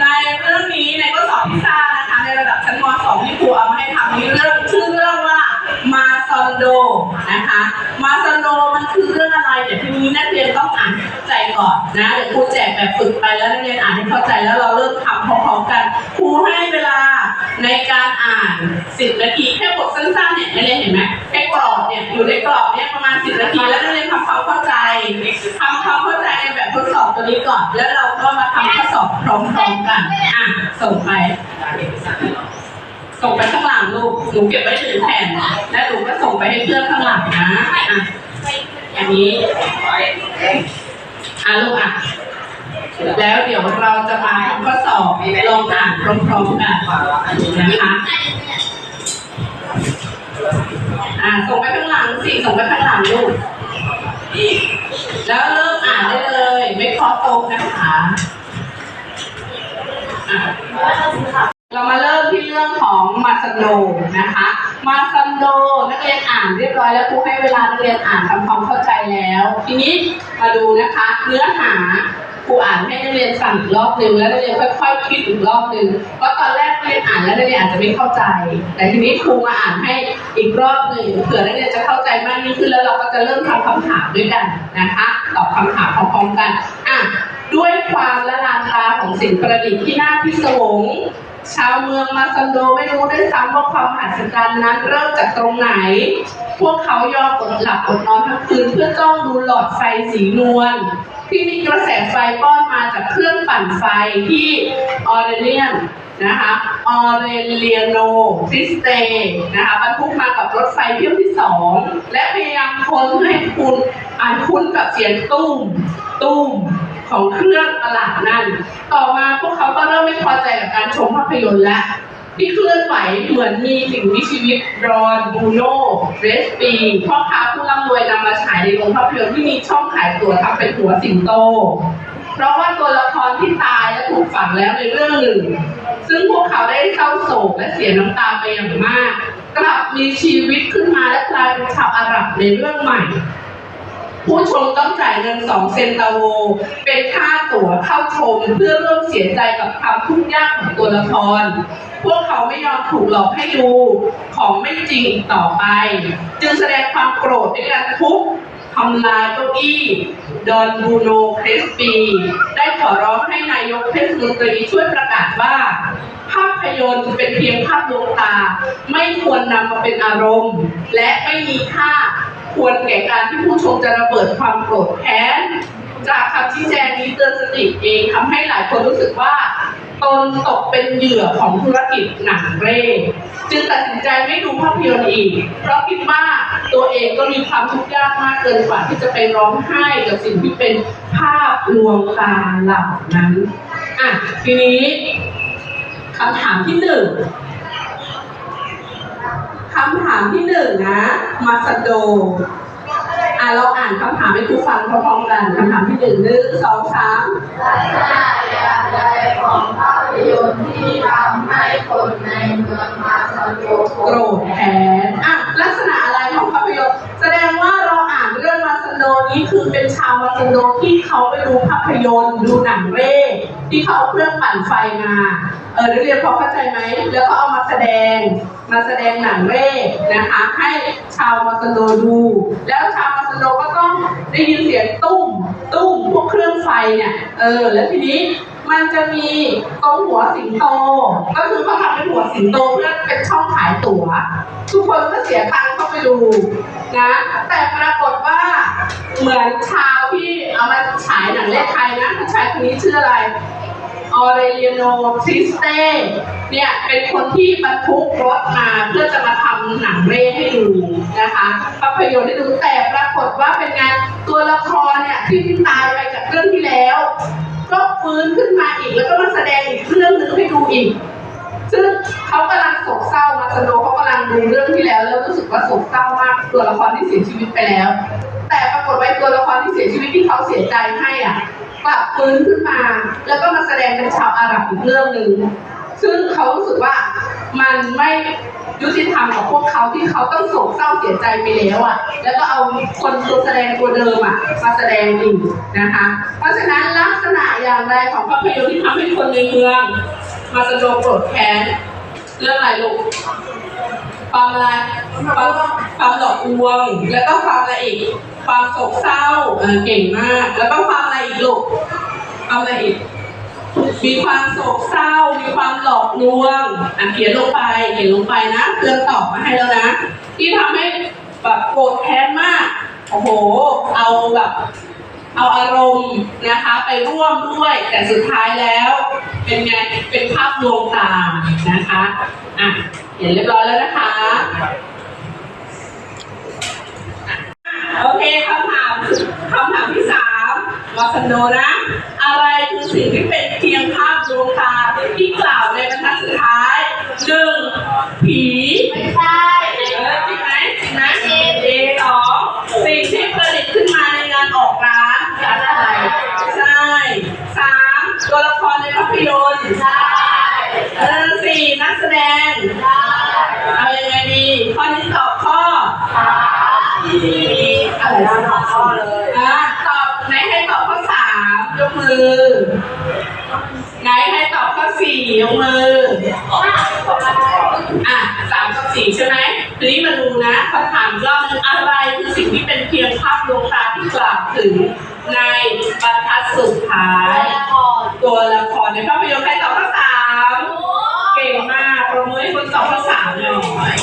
ในเรื่องนี้ในข้อสอบพิซซ่านะคะ ในระดับชั้นม .2 ที่ครูเอามาให้ทำนี้เรื่องชื่อเรื่องว่ามาซอนโดนะคะ มาซอนโดมันคือเรื่องอะไรเดี๋ยวทีนี้นักเรียนต้องอ่านให้เข้าใจก่อนนะเดี๋ยวครูแจกแบบฝึกไปแล้วนักเรียนอ่านให้เข้าใจแล้วเราเริ่มทำพร้อมๆกันครูให้เวลาในการอ่าน 10 นาทีแค่บทสั้นๆเนี่ยนักเรียนเห็นไหมแค่กรอบเนี่ยอยู่ในกรอบเนี่ยประมาณ 10 นาทีแล้วนักเรียนทำ นี้ก่อน แล้วเราก็มาทำข้อสอบพร้อมๆกัน อะ ส่งไป ส่งไปข้างหลังลูก หนูเก็บไว้หนึ่งแผ่น แล้วหนูก็ส่งไปให้เพื่อนข้างหลังนะ อะอย่างนี้ อะลูกอะ แล้วเดี๋ยวเราจะมาทำข้อสอบลองอ่านพร้อมๆกันนะคะอะส่งไปข้างหลังสิส่งไปข้างหลังลูกแล้วเริ่ม ไม่เคาะโต๊ะนะคะเรามาเริ่มที่เรื่องของมาซันนะคะ มาซันนักเรียนอ่านเรียบร้อยแล้วครูให้เวลานักเรียนอ่านทำความเข้าใจแล้ว ทีนี้มาดูนะคะเนื้อหาครูอ่านให้นักเรียนฟังอีกรอบหนึ่งแล้วนักเรียนค่อย ๆ คิดอีกรอบหนึ่งเพราะตอนแรกนักเรียนอ่านแล้วนักเรียนอาจจะไม่เข้าใจ แต่ทีนี้ครูมาอ่านให้อีกรอบหนึ่งเผื่อนักเรียนจะเข้าใจมากยิ่งขึ้นแล้วเราก็จะเริ่มทำคำถามด้วยกันนะคะ ตอบคำถามพร้อมๆกัน ด้วยความละลานตาของสิ่งประดิษฐ์ที่น่าพิศวง ชาวเมืองมาซันโดไม่รู้ด้วยซ้ำว่าความมหัศจรรย์นั้นเริ่มจากตรงไหน พวกเขายอมอดหลับอดนอนทั้งคืนเพื่อจ้องดูหลอดไฟสีนวลที่มีกระแสไฟป้อนมาจากเครื่องปั่นไฟที่ออเรเลียนนะคะออเรเลียโนคริสเตนะคะบรรทุกมากับรถไฟเที่ยวที่สองและพยายามคนให้คุณอ่านคุ้นกับเสียงตุ้มตุ้ม ของเครื่องประหลาดนั่น ต่อมาพวกเขาก็เริ่มไม่พอใจกับการชมภาพยนตร์และที่เคลื่อนไหวเหมือนมีสิ่งมีชีวิตรอนบูโนเรสปีพ่อค้าผู้ร่ำรวยนำมาฉายในโรงภาพยนตร์ที่มีช่องขายตั๋วทำเป็นหัวสิงโต เพราะว่าตัวละครที่ตายและถูกฝังแล้วในเรื่องหนึ่ง ซึ่งพวกเขาได้เศร้าโศกและเสียน้ำตาไปอย่างมาก กลับมีชีวิตขึ้นมาและกลายเป็นชาวอาหรับในเรื่องใหม่ ผู้ชมต้องจ่ายเงิน2เซนตาโว เป็นค่าตั๋วเข้าชมเพื่อร่วมเสียใจกับความทุกข์ยากของตัวละคร พวกเขาไม่ยอมถูกหลอกให้ดู ของไม่จริงต่อไป จึงแสดงความโกรธในการทุบำลายเก้าอี้ดอนบูโนเครสปีได้ขอร้องให้นายกเทศมนตรีช่วยประกาศว่า ภาพยนตร์เป็นเพียงภาพลวงตา ไม่ควรนำมาเป็นอารมณ์ และไม่มีค่าควรแก่การที่ผู้ชมจะระเบิดความโกรธแค้นจากคำชี้แจงนี้เตือนสติเองทำให้หลายคนรู้สึกว่าตนตกเป็นเหยื่อของธุรกิจหนังเร่ จึงตัดสินใจไม่ดูภาพยนตร์อีก เพราะคิดว่าตัวเองก็มีความทุกข์ยากมากเกินกว่าที่จะไปร้องไห้กับสิ่งที่เป็นภาพลวงตาเหล่านั้นอะทีนี้คำถามที่หนึ่งคำถามที่หนึ่งนะ มาสโดอะเราอ่านคำถามให้ครูฟังพร้อมๆกันคำถามที่หนึ่งหนึ่งสองสามลักษณะอย่างใดของภาพยนตร์ที่ทำให้คนในเมืองมา สโเป็นชาวมาสโดที่เขาไปดูภาพยนตร์ดูหนังเร่ที่เขาเอาเครื่องปั่นไฟมา เออเรียนพอเข้าใจไหม แล้วก็เอามาแสดง มาแสดงหนังเร่นะคะ ให้ชาวมาสโดดู แล้วชาวมาสโดก็ต้องได้ยินเสียงตุ้ม ตุ้มพวกเครื่องไฟเนี่ย เออ แล้วทีนี้มันจะมีตรงหัวสิงโต ก็คือเขาทำเป็นหัวสิงโตเพื่อเป็นช่องขายตั๋ว ทุกคนก็เสียตังค์เข้าไปดูนะ แต่ปรากฏว่า เหมือนชาวที่เอามาฉายหนังเล่ไทยนะผู้ชายคนนี้ชื่ออะไรออเรเลียโนทริสเต้เนี่ยเป็นคนที่บรรทุกรถมาเพื่อจะมาทำหนังเร่ให้ดูนะคะภาพยนตร์ให้ดูแต่ปรากฏว่าเป็นไงตัวละครเนี่ยที่ตายไปจากเรื่องที่แล้ว ก็ฟื้นขึ้นมาอีกแล้วก็มาแสดงอีกเรื่องหนึงให้ดูอีก ซึ่งเขากำลังโศกเศร้ามาสโนเขากำลังดูเรื่องที่แล้ว แล้วรู้สึกว่าโศกเศร้ามากตัวละครที่เสียชีวิตไปแล้ว แต่ปรากฏว่าไอ้ตัวละครที่เสียชีวิตที่เขาเสียใจให้อะกลับฟื้นขึ้นมา แล้วก็มาแสดงเป็นชาวอาหรับอีกเรื่องหนึ่งซึ่งเขารู้สึกว่ามันไม่ยุติธรรมกับพวกเขาที่เขาต้องโศกเศร้าเสียใจไปแล้วอะ แล้วก็เอาคนตัวแสดงตัวเดิมอะมาแสดงอีกนะคะ เพราะฉะนั้นลักษณะอย่างไรของภาพยนตร์ที่ทำให้คนในเมือง มาสะดวกโกรธแค้นเรื่องอะไรลูกความอะไรความความหลอกลวง แล้วก็ความอะไรอีก ความโศกเศร้าเออเก่งมาก แล้วก็ความอะไรอีกลูกความอะไรอีก มีความโศกเศร้า มีความหลอกลวงอะเขียนลงไปเขียนลงไปนะเพื่อนตอบมาให้แล้วนะ ที่ทำให้แบบโกรธแค้นมาก โอ้โห เอาแบบเอาอารมณ์นะคะไปร่วมด้วย แต่สุดท้ายแล้วเป็นไงเป็นภาพลวงตานะคะอะเขียนเรียบร้อยแล้วนะคะ โอเคคำถามคำถามที่สาม มาสโนนะ อะไรคือสิ่งที่เป็นเพียงภาพดวงตาที่กล่าวในบรรทัดสุดท้ายหนึ่งผีไม่ใช่เออจริงไหมจริงไหมเอสองสิ่งที่ประดิษฐ์ขึ้นมาในงานออกร้านร้านอะไรใช่สามตัวละครในภาพยนตร์ใช่เออสี่นักแสดงใช่ กมือ ไหนใครตอบข้อสี่ยกมือ อะสามกับสี่ใช่ไหมทีนี้มาดูนะคำถามรอบนึงอะไรคือสิ่งที่เป็นเพียงภาพลวงตาที่กล่าวถึงในบรรทัดสุดท้าย ตัวละครในภาพยนตร์ใครตอบข้อสามเก่งมากประมือให้คนตอบข้อสามหน่อย